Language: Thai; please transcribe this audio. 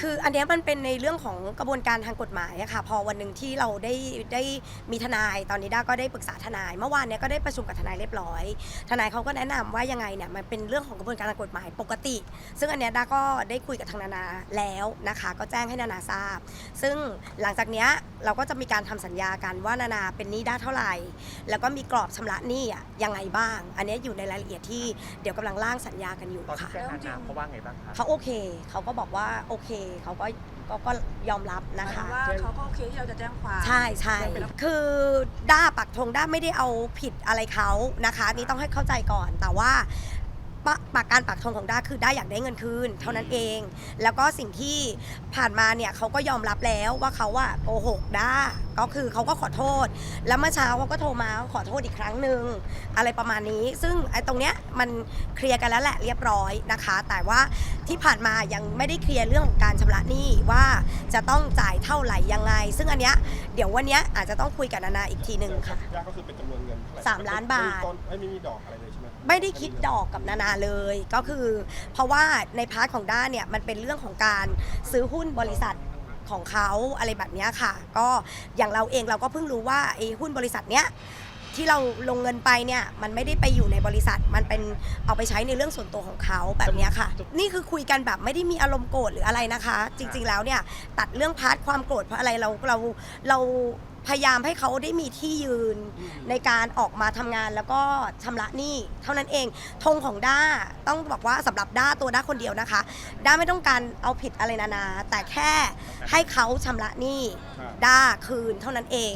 คืออันเนี้ยมันเป็นในเรื่องของกระบวนการทางกฎหมายอะค่ะ พอวันหนึ่งที่เราได้ได้มีทนาย ตอนนี้ด้าก็ได้ปรึกษาทนาย เมื่อวานเนี้ยก็ได้ประชุมกับทนายเรียบร้อย ทนายเขาก็แนะนำว่ายังไงเนี่ยมันเป็นเรื่องของกระบวนการทางกฎหมายปกติ ซึ่งอันเนี้ยด้าก็ได้คุยกับทางนานาแล้วนะคะ ก็แจ้งให้นานาทราบ ซึ่งหลังจากเนี้ยเราก็จะมีการทำสัญญากันว่านานาเป็นหนี้ด้าเท่าไหร่ แล้วก็มีกรอบชำระหนี้อะยังไงบ้าง อันเนี้ยอยู่ในรายละเอียดที่เดี๋ยวกำลังร่างสัญญากันอยู่ตอนที่ค่ะ แจ้งนานาเขาว่าไงบ้างคะ เขาโอเค เขาก็บอกว่าโอเคเขาก็ก็ก็ยอมรับหมานะยถึคะ งว่าเขาก็โอเคที่เราจะแจ้งความใช่ใช่เป็นคือด้าปักธงด้าไม่ได้เอาผิดอะไรเขานะคะ นี่ต้องให้เข้าใจก่อนแต่ว่า ปะปากการปักธงของด้าคือด้าอยากได้เงินคืน เท่านั้นเอง แล้วก็สิ่งที่ผ่านมาเนี่ยเขาก็ยอมรับแล้วว่าเขาอะโกหกด้าก็คือเขาก็ขอโทษ แล้วเมื่อเช้าเขาก็โทรมาขอโทษอีกครั้งหนึ่งอะไรประมาณนี้ ซึ่งไอ้ตรงเนี้ยมันเคลียร์กันแล้วแหละเรียบร้อยนะคะ แต่ว่าที่ผ่านมายังไม่ได้เคลียร์เรื่องของการชำระหนี้ว่าจะต้องจ่ายเท่าไหร่ยังไง ซึ่งอันเนี้ยเดี๋ยววันเนี้ยอาจจะต้องคุยกับนานาอีกทีหนึ่งค่ะยากก็คือเป็นจำนวนเงินเท่ไหร่สามล้านบาทไม่มีต้นไม่มีดอกอะไรเลยใช่ไหมไม่ได้คิดดอกกับนานาเลย ก็คือ เพราะว่าในพาร์ทของด้านเนี่ยมันเป็นเรื่องของการซื้อหุ้นบริษัทของเขาอะไรแบบเนี้ยค่ะ ก็อย่างเราเองเราก็เพิ่งรู้ว่าไอ้หุ้นบริษัทเนี้ยที่เราลงเงินไปเนี่ยมันไม่ได้ไปอยู่ในบริษัท มันเป็นเอาไปใช้ในเรื่องส่วนตัวของเขาแบบเนี้ยค่ะ นี่คือคุยกันแบบไม่ได้มีอารมณ์โกรธหรืออะไรนะคะ จริง ๆแล้วเนี่ยตัดเรื่องพาร์ทความโกรธเพราะอะไรเราเราเรา พยายามให้เขาได้มีที่ยืนในการออกมาทำงานแล้วก็ชำระหนี้เท่านั้นเองธงของด้าต้องบอกว่าสำหรับด้าตัวด้าคนเดียวนะคะ ด้าไม่ต้องการเอาผิดอะไรนานา แต่แค่ให้เขาชำระหนี้ครับด้าคืนเท่านั้นเอง